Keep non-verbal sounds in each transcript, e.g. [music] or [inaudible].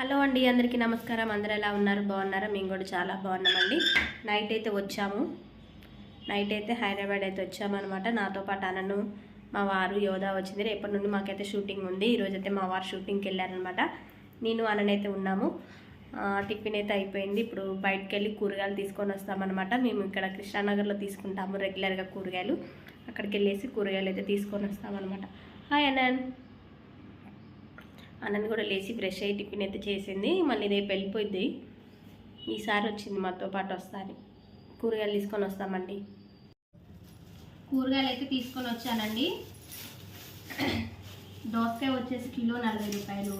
Hello అండి అందరికీ నమస్కారం. అందరు ఎలా ఉన్నారు? బాగున్నారా? మేము కూడా చాలా బాగున్నామండి. నైట్ అయితే వచ్చాము. నైట్ అయితే హైదరాబాద్ అయితే వచ్చామన్నమాట. నాతో పాటు అనను మా వారు యోధా వచ్చింది. రేపటి నుండి మాకైతే షూటింగ్ ఉంది. ఈరోజైతే మా వారు షూటింగ్కి వెళ్ళారనమాట నేను అననైతే ఉన్నాము. టిఫిన్ అయితే అయిపోయింది. ఇప్పుడు బయటకు వెళ్ళి కూరగాయలు తీసుకొని వస్తామన్నమాట. మేము ఇక్కడ కృష్ణానగర్లో తీసుకుంటాము రెగ్యులర్గా కూరగాయలు. అక్కడికి వెళ్ళేసి కూరగాయలు అయితే తీసుకొని వస్తామన్నమాట. హాయ్ అనన్ అన్నని కూడా లేచి ఫ్రెష్ అయ్యి టిఫిన్ అయితే చేసింది. మళ్ళీ రేపు వెళ్ళిపోయింది. ఈసారి వచ్చింది మాతో పాటు వస్తాను. కూరగాయలు తీసుకొని వస్తామండి. కూరగాయలు అయితే తీసుకొని వచ్చానండి. దోసకాయ వచ్చేసి కిలో నలభై రూపాయలు.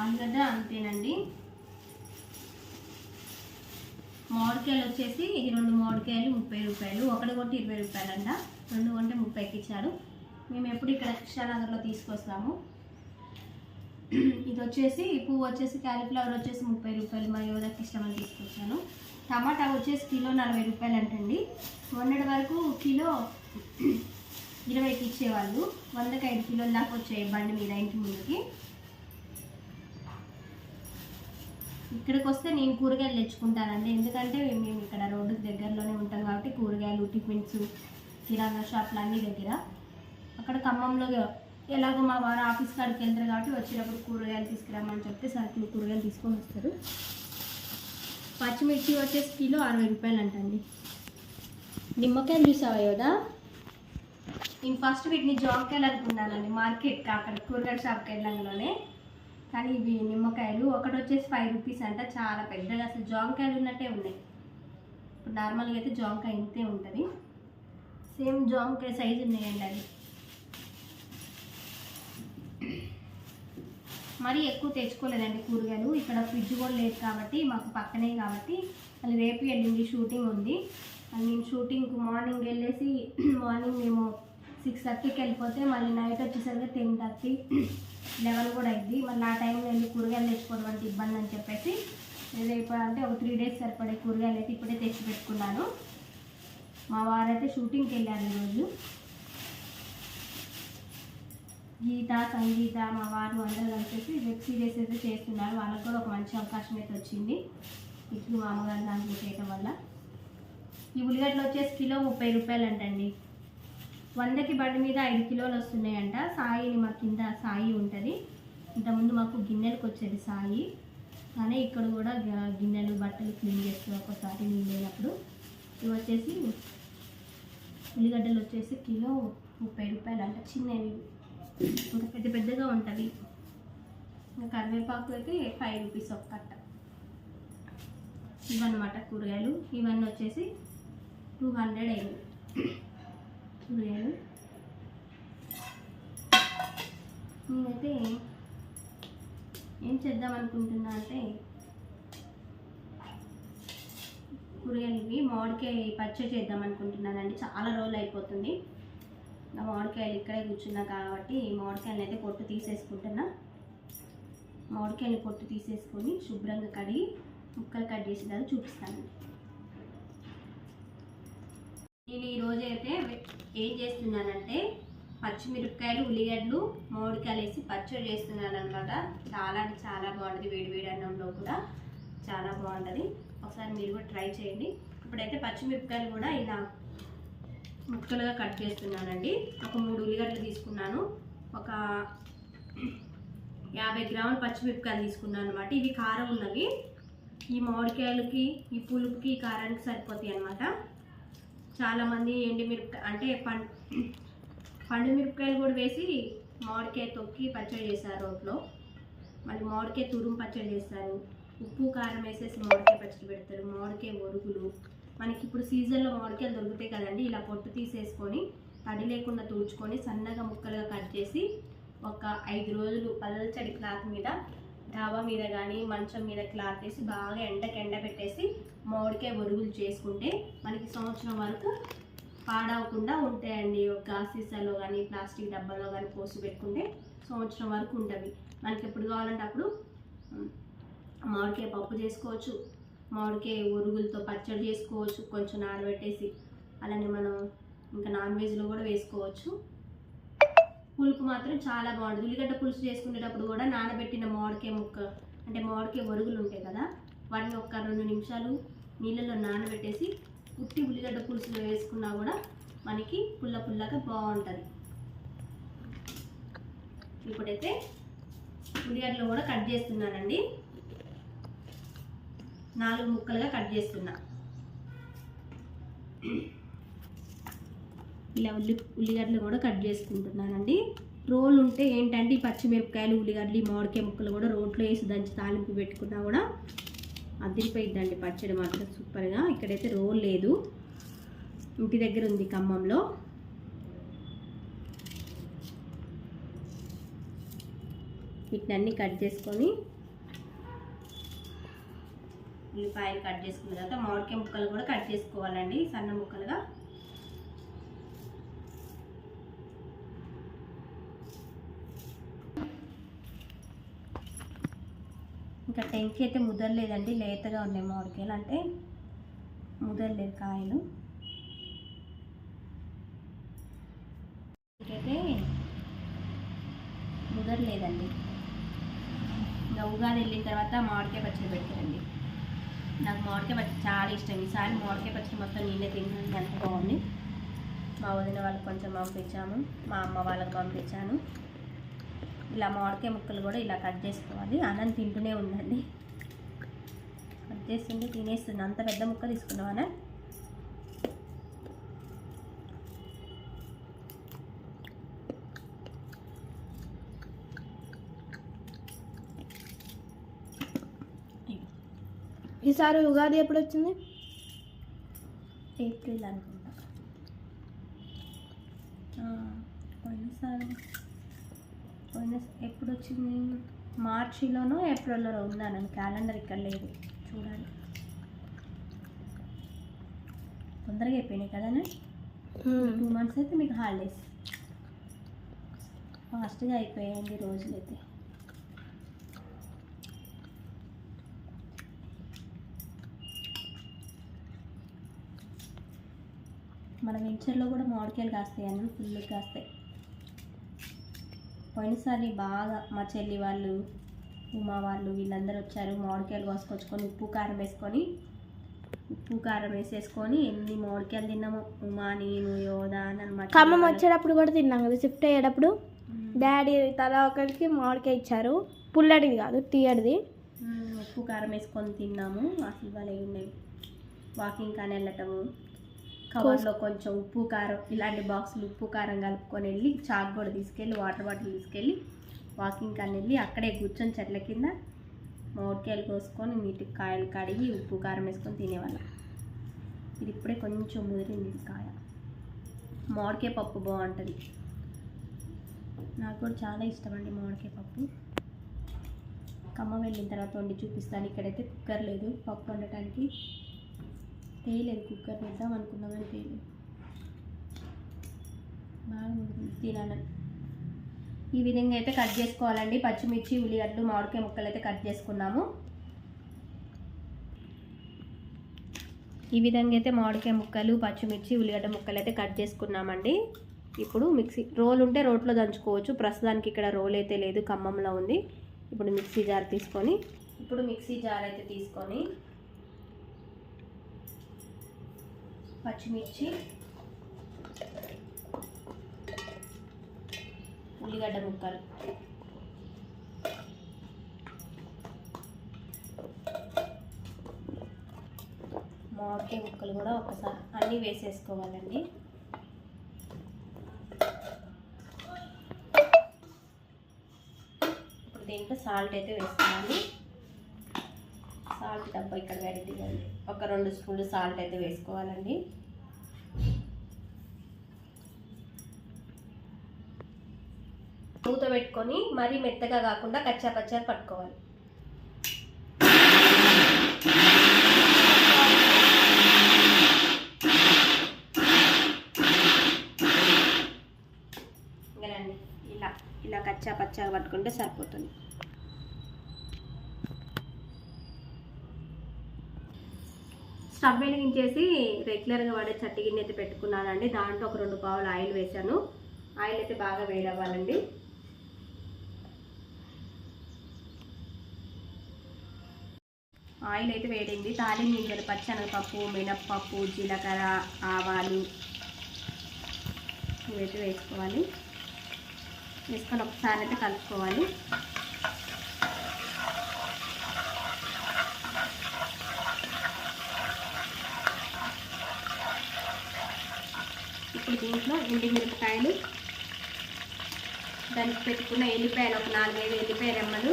ఆలుగడ్డ అంతేనండి. మామిడికాయలు వచ్చేసి ఈ రెండు మామిడికాయలు ముప్పై రూపాయలు. ఒకటి కొట్టి ఇరవై రూపాయలు అంట రెండు కొంటే ముప్పైకి ఇచ్చారు. మేము ఎప్పుడు ఇక్కడ కృష్ణానగర్లో తీసుకొస్తాము. ఇది వచ్చేసి పువ్వు వచ్చేసి క్యాలీఫ్లవర్ వచ్చేసి ముప్పై రూపాయలు మా యువతకి ఇష్టమని తీసుకొచ్చాను. టమాటా వచ్చేసి కిలో నలభై రూపాయలు అంటండి మొన్నటి వరకు కిలో ఇరవైకి ఇచ్చేవాళ్ళు. వందకి ఐదు కిలోల దాకా వచ్చాయి బండి మీద ఇంటి ముందుకి. ఇక్కడికి వస్తే నేను కూరగాయలు తెచ్చుకుంటానండి. ఎందుకంటే మేము ఇక్కడ రోడ్డుకి దగ్గరలోనే ఉంటాం కాబట్టి కూరగాయలు టిఫిన్స్ కిరాణా షాప్లు అన్నీ దగ్గర. అక్కడ ఖమ్మంలో ఎలాగో మా వారు ఆఫీస్ కాడికి వెళ్తారు కాబట్టి వచ్చినప్పుడు కూరగాయలు తీసుకురామని చెప్తే సరుకులు కూరగాయలు తీసుకొని వస్తారు. పచ్చిమిర్చి వచ్చేసి కిలో అరవై రూపాయలు అంటండి నిమ్మకాయలు చూసావా యోదా నేను ఫస్ట్ వీటిని జామకాయలు అనుకున్నానండి మార్కెట్కి అక్కడ కూరగాయల షాప్కి వెళ్ళంగానే. కానీ ఇవి నిమ్మకాయలు ఒకటి వచ్చేసి ఫైవ్ రూపీస్ అంట చాలా పెద్దగా అసలు జామకాయలు ఉన్నట్టే ఉన్నాయి. ఇప్పుడు నార్మల్గా అయితే జామకాయ ఇంతే ఉంటుంది. సేమ్ జామకాయ సైజు ఉన్నాయండి అవి. మరీ ఎక్కువ తెచ్చుకోలేదండి కూరగాయలు. ఇక్కడ ఫ్రిడ్జ్ కూడా లేదు కాబట్టి మాకు పక్కనే కాబట్టి మళ్ళీ రేపు వెళ్ళింది షూటింగ్ ఉంది. నేను షూటింగ్ మార్నింగ్ వెళ్ళేసి [clears throat] మార్నింగ్ మేము సిక్స్ థర్టీకి వెళ్ళిపోతే మళ్ళీ నైట్ వచ్చేసరికి టెన్ థర్టీ [clears throat] లెవెన్ కూడా అయింది. మళ్ళీ ఆ టైంలో వెళ్ళి కూరగాయలు తెచ్చుకోవడం అంటే ఇబ్బంది అని చెప్పేసి రేపు అంటే ఒక త్రీ డేస్ సరిపడే కూరగాయలు అయితే ఇప్పుడే తెచ్చి పెట్టుకున్నాను. మా వారైతే షూటింగ్కి వెళ్ళారు ఈరోజు. గీత సంగీత మా వారు అందరూ కలిసి వెబ్ సిరీస్ అయితే చేస్తున్నారు. వాళ్ళకు కూడా ఒక మంచి అవకాశం అయితే వచ్చింది. ఇట్లు మామగారు దాంట్లో చేయటం వల్ల. ఈ ఉల్లిగడ్డలు వచ్చేసి కిలో ముప్పై రూపాయలు అంటండి వందకి బండి మీద ఐదు కిలోలు వస్తున్నాయంట. సాయిని మా కింద సాయి ఉంటుంది. ఇంతకుముందు మాకు గిన్నెలకు వచ్చేది సాయి. కానీ ఇక్కడ కూడా గ- గిన్నెలు బట్టలు క్లీన్ చేస్తుంది ఒకసారి నీళ్ళు లేనప్పుడు. ఇవి వచ్చేసి ఉల్లిగడ్డలు వచ్చేసి కిలో ముప్పై రూపాయలు అంట చిన్నవి. ఇంకా పెద్ద పెద్దగా ఉంటుంది. ఇంకా కరివేపాకు అయితే ఫైవ్ రూపీస్ ఒక కట్ట ఇవన్నమాట కూరగాయలు. ఇవన్నీ వచ్చేసి టూ హండ్రెడ్ అయింది. కూరగాయలు. నేనైతే ఏం చేద్దాం అనుకుంటున్నా అంటే కూరగాయలు ఇవి మామిడికాయ పచ్చడి చేద్దాం అనుకుంటున్నానండి. చాలా రోజులు అయిపోతుంది. నా మామిడికాయలు ఇక్కడే కూర్చున్నా కాబట్టి ఈ అయితే పొట్టు తీసేసుకుంటున్నా. మామిడికాయలు పొట్టు తీసేసుకొని శుభ్రంగా కడిగి ముక్కలు కట్ చేసి చూపిస్తాను. నేను ఈరోజు అయితే ఏం చేస్తున్నానంటే పచ్చిమిరపకాయలు ఉల్లిగడ్డలు మామిడికాయలు వేసి పచ్చడి చేస్తున్నాను అనమాట చాలా అంటే చాలా బాగుంటుంది వేడివేడి అన్నంలో కూడా చాలా బాగుంటుంది. ఒకసారి మీరు కూడా ట్రై చేయండి. ఇప్పుడైతే పచ్చిమిరపకాయలు కూడా ఇలా ముక్కలుగా కట్ చేస్తున్నానండి. ఒక మూడు ఉల్లిగడ్డలు తీసుకున్నాను. ఒక యాభై గ్రాముల పచ్చిమిరపకాయలు తీసుకున్నాను అనమాట ఇవి కారం ఉన్నవి. ఈ మామిడికాయలకి ఈ పులుపుకి ఈ కారానికి సరిపోతాయి అనమాట చాలామంది ఎండిమిరపకాయ అంటే పం పండు మిరపకాయలు కూడా వేసి మామిడికాయ తొక్కి పచ్చడి చేస్తారు రోట్లో. మళ్ళీ మామిడికాయ తురుము పచ్చడి చేస్తారు. ఉప్పు కారం వేసేసి మామిడికాయ పచ్చడి పెడతారు. మామిడికాయ ఒరుగులు మనకి ఇప్పుడు సీజన్లో మామిడికాయలు దొరుకుతాయి కదండి ఇలా పొట్టు తీసేసుకొని తడి లేకుండా తుడుచుకొని సన్నగా ముక్కలుగా కట్ చేసి ఒక ఐదు రోజులు పల్చడి క్లాత్ మీద డాబా మీద కానీ మంచం మీద క్లాత్ వేసి బాగా ఎండకి ఎండ పెట్టేసి మామిడికాయ ఒరుగులు చేసుకుంటే మనకి సంవత్సరం వరకు పాడవకుండా ఉంటాయండి. ఒక సీసాలో కానీ ప్లాస్టిక్ డబ్బాలో కానీ పోసి పెట్టుకుంటే సంవత్సరం వరకు ఉంటుంది. మనకి ఎప్పుడు కావాలంటే అప్పుడు మామిడికాయ పప్పు చేసుకోవచ్చు. మామిడికాయ ఒరుగులతో పచ్చడి చేసుకోవచ్చు కొంచెం నానబెట్టేసి. అలానే మనం ఇంకా నాన్ వెజ్లో కూడా వేసుకోవచ్చు. పులుపు మాత్రం చాలా బాగుంటుంది. ఉల్లిగడ్డ పులుసు చేసుకునేటప్పుడు కూడా నానబెట్టిన మామిడికాయ ముక్క అంటే మామిడికాయ ఒరుగులు ఉంటాయి కదా వాటిని ఒక రెండు నిమిషాలు నీళ్ళలో నానబెట్టేసి ఉట్టి ఉల్లిగడ్డ పులుసులో వేసుకున్నా కూడా మనకి పుల్ల పుల్లగా బాగుంటుంది. ఇప్పుడైతే ఉల్లిగడ్డలు కూడా కట్ చేస్తున్నానండి. నాలుగు ముక్కలుగా కట్ చేస్తున్నా. ఇలా ఉల్లి ఉల్లిగడ్డలు కూడా కట్ చేసుకుంటున్నానండి. రోల్ ఉంటే ఏంటంటే ఈ పచ్చిమిరపకాయలు ఉల్లిగడ్డలు మామిడికాయ ముక్కలు కూడా రోట్లో వేసి దంచి తాలింపు పెట్టుకున్నా కూడా అదిరిపోయిద్దండి పచ్చడి మాత్రం సూపర్గా. ఇక్కడైతే రోల్ లేదు. ఇంటి దగ్గర ఉంది ఖమ్మంలో. వీటిని అన్నీ కట్ చేసుకొని ఉల్లిపాయలు కట్ చేసుకున్న తర్వాత మామిడికాయ ముక్కలు కూడా కట్ చేసుకోవాలండి సన్న ముక్కలుగా. ఇంకా టెంకి అయితే ముదరలేదండి లేతగా ఉన్నాయి మామిడికాయలు. అంటే ముదరలేదు కాయలు. ఇంకైతే ముదరలేదండి. ఇంకా ఉగాది వెళ్ళిన తర్వాత మామిడికాయ పచ్చడి పెట్టారండి. నాకు మామిడికాయ పచ్చడి చాలా ఇష్టం. ఈసారి మామిడికాయ పచ్చడి మొత్తం నేనే తిన్నాను ఎంత బాగుంది. మా వదిన వాళ్ళకి కొంచెం పంపించాము. మా అమ్మ వాళ్ళకి పంపించాను. ఇలా మామిడికాయ ముక్కలు కూడా ఇలా కట్ చేసుకోవాలి. అన్నం తింటూనే ఉండండి. కట్ చేస్తుంటే తినేస్తుంది. అంత పెద్ద ముక్క తీసుకున్నావా ఈసారి ఉగాది ఎప్పుడు వచ్చింది ఏప్రిల్ అనుకుంటా. పోయినసారి. పోయిన ఎప్పుడు వచ్చింది మార్చిలోనో ఏప్రిల్లోనో ఉన్నాను క్యాలెండర్ ఇక్కడ లేదు. చూడాలి. తొందరగా అయిపోయినాయి కదనే టూ మంత్స్ అయితే మీకు హాలిడేస్. ఫాస్ట్గా అయిపోయాయండి రోజులైతే. మన వెంచర్లో కూడా మామిడికాయలు కాస్తాయండి ఫుల్ కాస్తాయి. పోయినసారి బాగా మా చెల్లి వాళ్ళు ఉమా వాళ్ళు వీళ్ళందరూ వచ్చారు మామిడికాయలు కోసుకొచ్చుకొని ఉప్పు కారం వేసుకొని ఉప్పు కారం వేసేసుకొని ఎన్ని మామిడికాయలు తిన్నాము ఉమా నేను యోదా అని చెల్లి ఖమ్మం వాళ్ళు. వచ్చేటప్పుడు కూడా తిన్నాం కదా షిఫ్ట్ అయ్యేటప్పుడు. డాడీ తల ఒకరికి మామిడికాయ ఇచ్చారు పుల్లడిది కాదు తీయడిది. ఉప్పు కారం వేసుకొని తిన్నాము అసలు భలే ఉన్నాయి వాకింగ్ కానీ వెళ్ళటము. కవర్లో కొంచెం ఉప్పు కారం ఇలాంటి బాక్సులు ఉప్పు కారం కలుపుకొని వెళ్ళి చాక్ కూడా తీసుకెళ్ళి వాటర్ బాటిల్ తీసుకెళ్ళి వాకింగ్ కానీ వెళ్ళి అక్కడే కూర్చొని చెట్ల కింద మామిడికాయలు కోసుకొని నీటి కాయలు కడిగి ఉప్పు కారం వేసుకొని తినేవాళ్ళం. ఇది ఇప్పుడే కొంచెం ముదిరింది కాయ. మామిడికాయ పప్పు బాగుంటుంది. నాకు కూడా చాలా ఇష్టం అండి మామిడికాయ పప్పు. ఖమ్మం వెళ్ళిన తర్వాత వండి చూపిస్తాను. ఇక్కడైతే కుక్కర్ లేదు. పప్పు వండటానికి తేయలేదు కుక్కర్ వేద్దాం అనుకున్నామని తేయలేదు బాగా తినాలని ఈ విధంగా అయితే కట్ చేసుకోవాలండి. పచ్చిమిర్చి ఉల్లిగడ్డలు మామిడికాయ ముక్కలు అయితే కట్ చేసుకున్నాము. ఈ విధంగా అయితే మామిడికాయ ముక్కలు పచ్చిమిర్చి ఉల్లిగడ్డ ముక్కలు అయితే కట్ చేసుకున్నామండి. ఇప్పుడు మిక్సీ రోల్ ఉంటే రోట్లో దంచుకోవచ్చు. ప్రస్తుతానికి ఇక్కడ రోల్ అయితే లేదు ఖమ్మంలో ఉంది. ఇప్పుడు మిక్సీ జార్ తీసుకొని ఇప్పుడు మిక్సీ జార్ అయితే తీసుకొని పచ్చిమిర్చి ఉల్లిగడ్డ ముక్కలు. మామిడికాయ ముక్కలు కూడా ఒకసారి అన్నీ వేసేసుకోవాలండి. ఇప్పుడు దీంట్లో సాల్ట్ అయితే వేసుకోవాలి. సాల్ట్ డబ్బా ఇక్కడ రెడీ ఒక రెండు స్పూన్లు సాల్ట్ అయితే వేసుకోవాలండి. మూత పెట్టుకొని మరీ మెత్తగా కాకుండా కచ్చా పచ్చా పట్టుకోవాలి. ఇలా ఇలా కచ్చా పచ్చా పట్టుకుంటే సరిపోతుంది. స్టవ్ వెలిగించేసి రెగ్యులర్గా వాడే చట్టి గిన్నె అయితే పెట్టుకున్నానండి. దాంట్లో ఒక రెండు పావులు ఆయిల్ వేసాను ఆయిల్ అయితే బాగా వేడవ్వాలండి. ఆయిల్ అయితే వేడింది. తాలింపు గింజలు పచ్చనగపప్పు మినప్పప్పు జీలకర్ర ఆవాలు ఇవైతే వేసుకోవాలి. వేసుకొని ఒకసారి అయితే కలుపుకోవాలి ఇప్పుడు దీంట్లో ఎండి మిరపకాయలు దానికి పెట్టుకున్న ఎల్లిపాయలు ఒక నాలుగైదు ఎల్లిపాయ రెమ్మలు.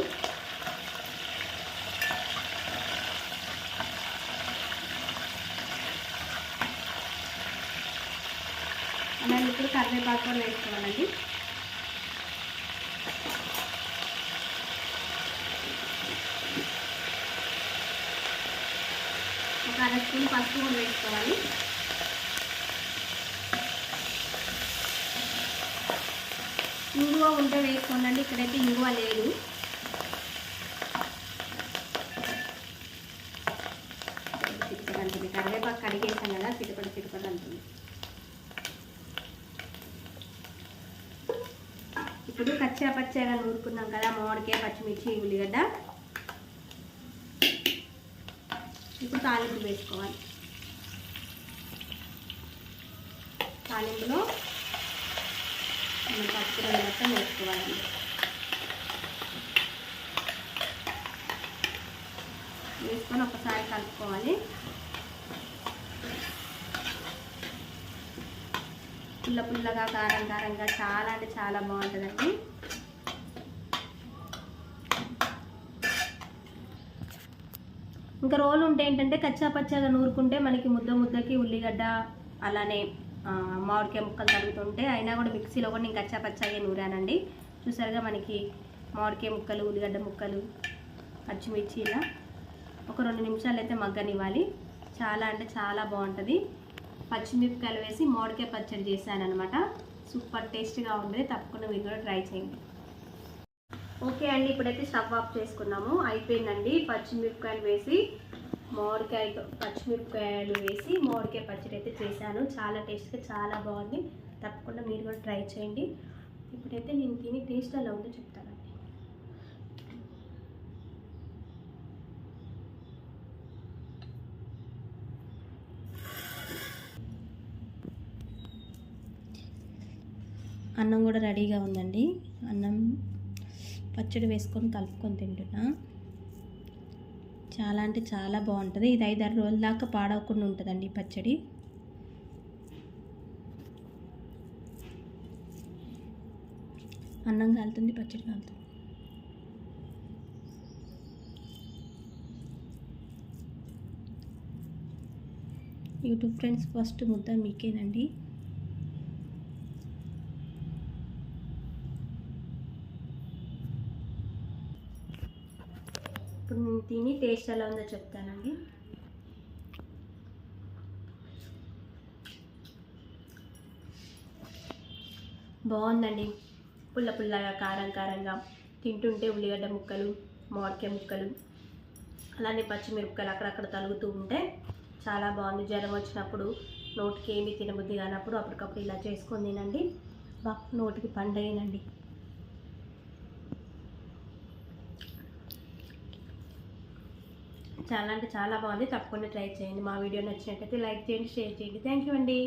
అలాగే ఇప్పుడు కరివేపాకు కూడా వేసుకోవాలండి. ఒక అర స్పూన్ పసుపు కూడా వేసుకోవాలి. ఇంగువ ఉంటే వేసుకోండి. ఇక్కడైతే ఇంగువ లేదు. చిటికడ అంటుంది కరివేపాకు కడిగేసాం కదా చిటికడ చిటికడ అంటుంది. ఇప్పుడు కచ్చా పచ్చగా నూరుకున్నాం కదా మామిడికాయ పచ్చిమిర్చి ఉల్లిగడ్డ. ఇప్పుడు తాలింపు వేసుకోవాలి. తాలింపులో మనం పచ్చిమిరపకాయలు మొత్తం వేసుకోవాలి. వేసుకొని ఒకసారి కలుపుకోవాలి. పుల్ల పుల్లగా కారం కారంగా చాలా అంటే చాలా బాగుంటుందండి. ఇంకా రోలు ఉంటే ఏంటంటే కచ్చా పచ్చగా నూరుకుంటే మనకి ముద్ద ముద్దకి ఉల్లిగడ్డ అలానే మామిడికాయ ముక్కలు తరుగుతుంటే అయినా కూడా మిక్సీలో కూడా నేను కచ్చా పచ్చాగా నూరానండి. చూసారుగా మనకి మామిడికాయ ముక్కలు ఉల్లిగడ్డ ముక్కలు పచ్చిమిర్చి ఇలా ఒక రెండు నిమిషాలు అయితే మగ్గనివ్వాలి. చాలా అంటే చాలా బాగుంటుంది. పచ్చిమిరపకాయలు వేసి మామిడికాయ పచ్చడి చేశాను అనమాట సూపర్ టేస్ట్గా ఉంటుంది. తప్పకుండా మీరు కూడా ట్రై చేయండి. ఓకే అండి ఇప్పుడైతే స్టవ్ ఆఫ్ చేసుకున్నాము. అయిపోయిందండి. పచ్చిమిరపకాయలు వేసి మామిడికాయ పచ్చిమిరపకాయలు వేసి మామిడికాయ పచ్చడి అయితే చేశాను. చాలా టేస్ట్గా చాలా బాగుంది. తప్పకుండా మీరు కూడా ట్రై చేయండి. ఇప్పుడైతే నేను తిని టేస్ట్ ఎలా ఉందో చెప్తానండి అన్నం కూడా రెడీగా ఉందండి. అన్నం పచ్చడి వేసుకొని కలుపుకొని తింటున్నా. చాలా అంటే చాలా బాగుంటుంది. ఇది ఐదారు రోజుల దాకా పాడవకుండా ఉంటుందండి ఈ పచ్చడి. అన్నం కాలుతుంది పచ్చడి కాలుతుంది. యూట్యూబ్ ఫ్రెండ్స్ ఫస్ట్ ముద్ద మీకేనండి ఇప్పుడు నేను తిని టేస్ట్ ఎలా ఉందో చెప్తానండి. బాగుందండి. పుల్ల పుల్లగా కారం కారంగా తింటుంటే ఉల్లిగడ్డ ముక్కలు మామిడికాయ ముక్కలు అలానే పచ్చిమిరపకాయలు అక్కడక్కడ తలుగుతూ ఉంటే చాలా బాగుంది. జ్వరం వచ్చినప్పుడు నోటికి ఏమి తినబుద్ధి కానప్పుడు అప్పటికప్పుడు ఇలా చేసుకొని తినండి. బా నోటికి పండగనండి చాలా అంటే చాలా బాగుంది. తప్పకుండా ట్రై చేయండి. మా వీడియో నచ్చినట్టయితే లైక్ చేయండి షేర్ చేయండి. థ్యాంక్ యూ అండి.